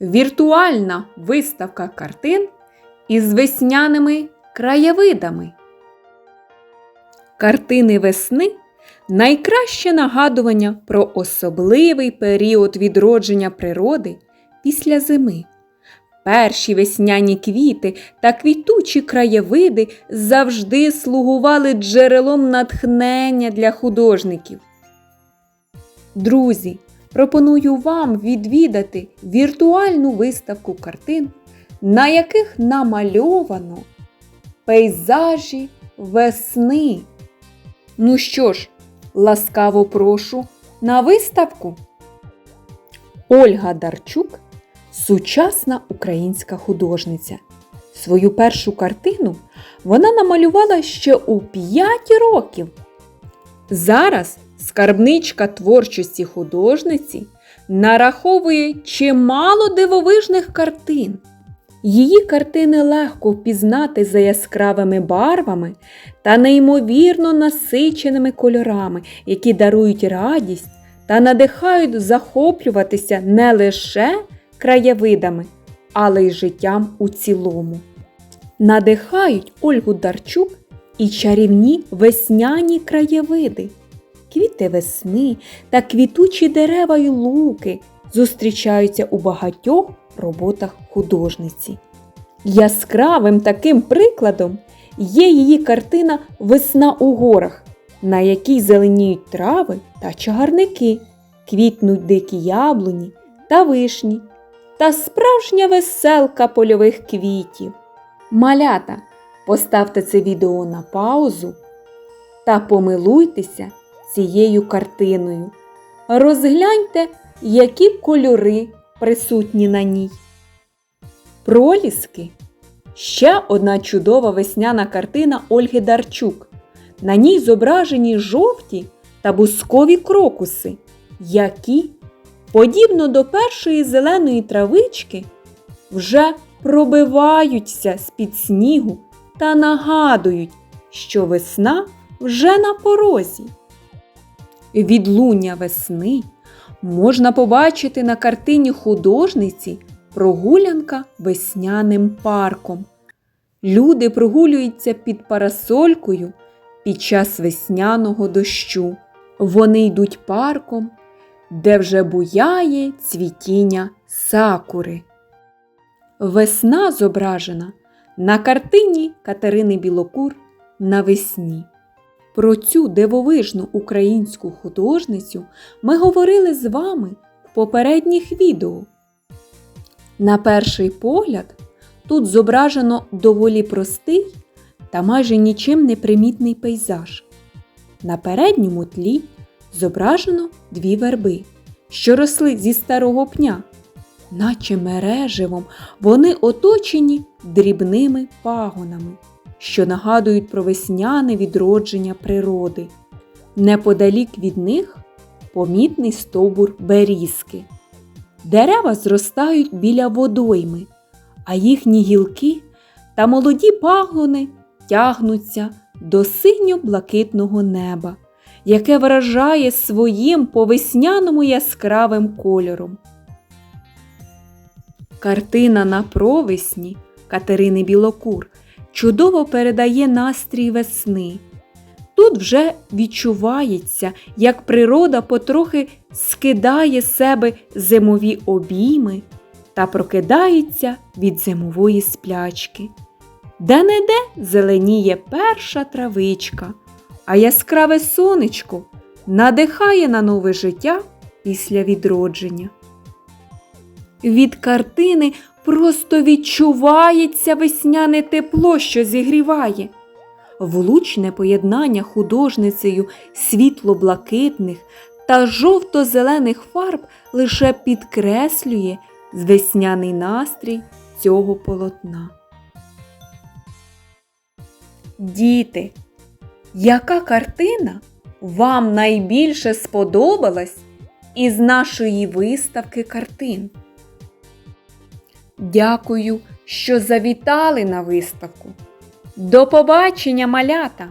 Віртуальна виставка картин із весняними краєвидами. Картини весни найкраще нагадування про особливий період відродження природи після зими. Перші весняні квіти та квітучі краєвиди завжди слугували джерелом натхнення для художників. Друзі, пропоную вам відвідати віртуальну виставку картин, на яких намальовано пейзажі весни. Ну що ж, ласкаво прошу на виставку. Ольга Дарчук сучасна українська художниця. Свою першу картину вона намалювала ще у 5 років. Зараз скарбничка творчості художниці нараховує чимало дивовижних картин. Її картини легко впізнати за яскравими барвами та неймовірно насиченими кольорами, які дарують радість та надихають захоплюватися не лише краєвидами, але й життям у цілому. Надихають Ольгу Дарчук і чарівні весняні краєвиди. Квіти весни та квітучі дерева й луки зустрічаються у багатьох роботах художниці. Яскравим таким прикладом є її картина Весна у горах, на якій зеленіють трави та чагарники, квітнуть дикі яблуні та вишні, та справжня веселка польових квітів. Малята, поставте це відео на паузу та помилуйтеся цією картиною. Розгляньте, які кольори присутні на ній. Проліски ще одна чудова весняна картина Ольги Дарчук. На ній зображені жовті та бускові крокуси, які, подібно до першої зеленої травички, вже пробиваються з-під снігу та нагадують, що весна вже на порозі. Відлуння весни можна побачити на картині художниці Прогулянка весняним парком. Люди прогулюються під парасолькою під час весняного дощу. Вони йдуть парком, де вже буяє цвітіння сакури. Весна зображена на картині Катерини Білокур навесні. Про цю дивовижну українську художницю ми говорили з вами в попередніх відео. На перший погляд, тут зображено доволі простий та майже нічим не примітний пейзаж. На передньому тлі зображено дві верби, що росли зі старого пня, наче мереживом вони оточені дрібними пагонами, що нагадують про весняне відродження природи. Неподалік від них помітний стовбур берізки. Дерева зростають біля водойми, а їхні гілки та молоді пагони тягнуться до синьо-блакитного неба, яке вражає своїм по-весняному яскравим кольором. Картина на провесні Катерини Білокур чудово передає настрій весни. Тут вже відчувається, як природа потрохи скидає себе зимові обійми та прокидається від зимової сплячки. Де-не-де зеленіє перша травичка, а яскраве сонечко надихає на нове життя після відродження. Від картини просто відчувається весняне тепло, що зігріває. Влучне поєднання художницею світло-блакитних та жовто-зелених фарб лише підкреслює весняний настрій цього полотна. Діти, яка картина вам найбільше сподобалась із нашої виставки картин? Дякую, що завітали на виставку. До побачення, малята!